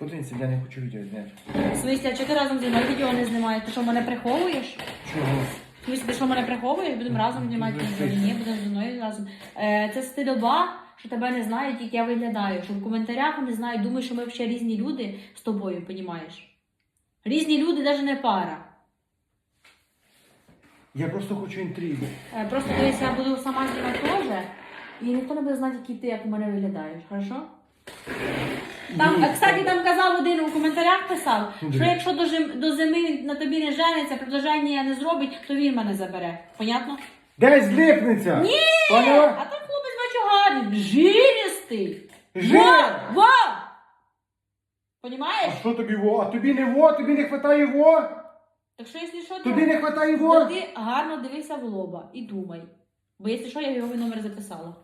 Подивіться, я не хочу відео зняти. А чого ти разом зі мною відео не знімаєш? Ти що, мене приховуєш? Чого? В ти що мене приховуєш? Будемо разом знімати відео? Ні, будемо зі мною разом. Е, це стидоба, що тебе не знають, як я виглядаю. Що в коментарях не знають, думають, що ми взагалі різні люди з тобою, понімаєш? Різні люди, навіть не пара. Я просто хочу інтригу. Е, Просто дивись, я буду сама знімати теж, і ніхто не буде знати, який ти, як у мене виглядаєш, хорошо? Там, Ні, кстати, там коментарях писав, що якщо до, жим- до зими він на тобі не жениться, предложення не зробить, то він мене забере. Понятно? Десь злипнеться! Ні! Поняла? А так хлопець бачу гарний, жилістий. Жир! Во! Во! А Понімаєш? що тобі во? А тобі не во, тобі не хватає во? Так що, якщо що, то, Тобі не хватає то во? ти гарно дивися в лоба і думай. Бо якщо що, я його номер записала.